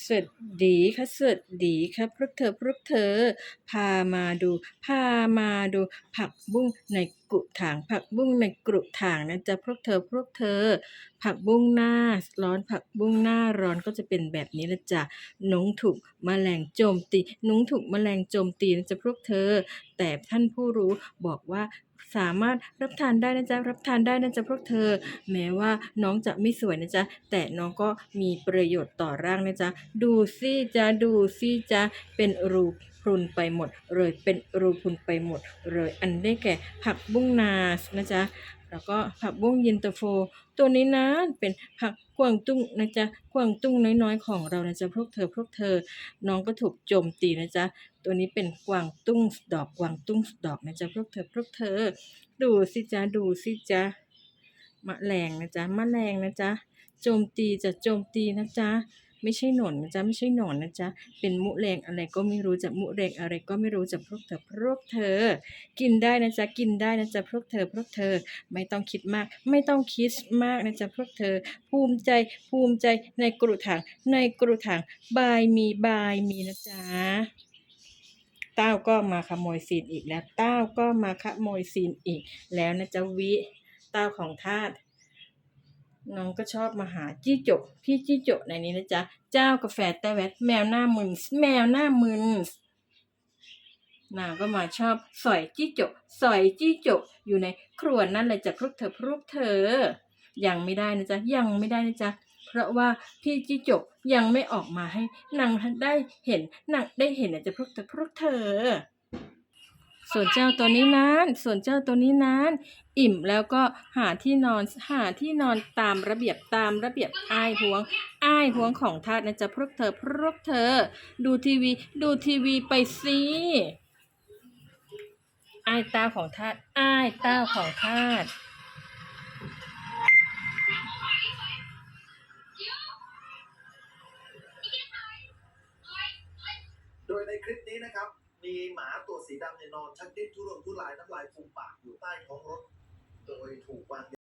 สวัสดีค่ะสวัสดีค่ะพวกเธอพวกเธอ พามาดู พามาดูผักบุ้งใน กรุถางผักบุ้งในกรุถางนะจ๊ะพวกเธอพวกเธอ ผักบุ้งหน้าร้อนผักบุ้งหน้าร้อนก็จะเป็นแบบนี้ละจ้ะนงถูกแมลงโจมตีนงถูกแมลงโจมตีนะจ๊ะพวกเธอ แต่ท่านผู้รู้บอกว่าสามารถรับทานได้นะจ๊ะรับทานได้นะจ๊ะพวกเธอ แม้ว่าน้องจะไม่สวยนะจ๊ะแต่น้องก็มีประโยชน์ต่อร่างนะจ๊ะดูสิจ๊ะดูสิจ๊ะเป็นรู พรุนไปหมดเลยเป็นรูพรุนไปหมดเลยอันได้แก่ผักบุ้งนาสนะจ๊ะแล้วก็ผักบุ้งเย็นตาโฟ ตัวนี้นะเป็นผักกวางตุ้งนะจ๊ะกวางตุ้งน้อยๆของเรานะจ๊ะพวกเธอพวกเธอ น้องก็ถูกโจมตีนะจ๊ะตัวนี้เป็นกวางตุ้งดอกกวางตุ้งดอกนะจ๊ะพวกเธอพวกเธอ ดูสิจ๊ะดูสิจ๊ะมะแรงนะจ๊ะมะแรงนะจ๊ะโจมตีจะโจมตีนะจ๊ะ ไม่ใช่หนอนนะจ๊ะไม่ใช่หนอนนะจ๊ะเป็นมุแรงอะไรก็ไม่รู้จะมุแรงอะไรก็ไม่รู้จะพวกเธอพวกเธอ กินได้นะจ๊ะกินได้นะจ๊ะพวกเธอพวกเธอ ไม่ต้องคิดมาก ไม่ต้องคิดมากนะจ๊ะพวกเธอ ภูมิใจภูมิใจในกรุถางในกรุถางบายมีบายมีนะจ๊ะเต้าก็มาขโมยซีนอีกแล้วเต้าก็มาขโมยซีนอีกแล้วนะจ๊ะวิเต้าของทาส น้องก็ชอบมาหาจี้จก พี่จี้จกในนี้นะจ๊ะ เจ้ากาแฟแต่แวดแมวหน้ามึนแมวหน้ามึนนางก็มาชอบสอยจี้จกสอยจี้จกอยู่ในครัวนั่นเลยจ้ะพวกเธอพวกเธอ ยังไม่ได้นะจ๊ะ ยังไม่ได้นะจ๊ะ เพราะว่าพี่จิจกยังไม่ออกมาให้นางได้เห็นนางได้เห็นนะจ๊ะพวกเธอพวกเธอ ส่วนเจ้าตัวนี้นั้น ส่วนเจ้าตัวนี้นั้น อิ่มแล้วก็หาที่นอนหาที่นอนตามระเบียบตามระเบียบอ้ายหวงอ้ายหวงของทาสนะจ๊ะพวกเธอพวกเธอ ดูทีวี ดูทีวีไปสิอ้ายตาของทาสอ้ายตาของทาสโดยในคลิปนี้นะครับ มีหมาตัวสีดำเนี่ยนอนชักดิ้นทุรนทุรายน้ำลายฟูมปากอยู่ใต้ท้องรถ โดยถูกวาง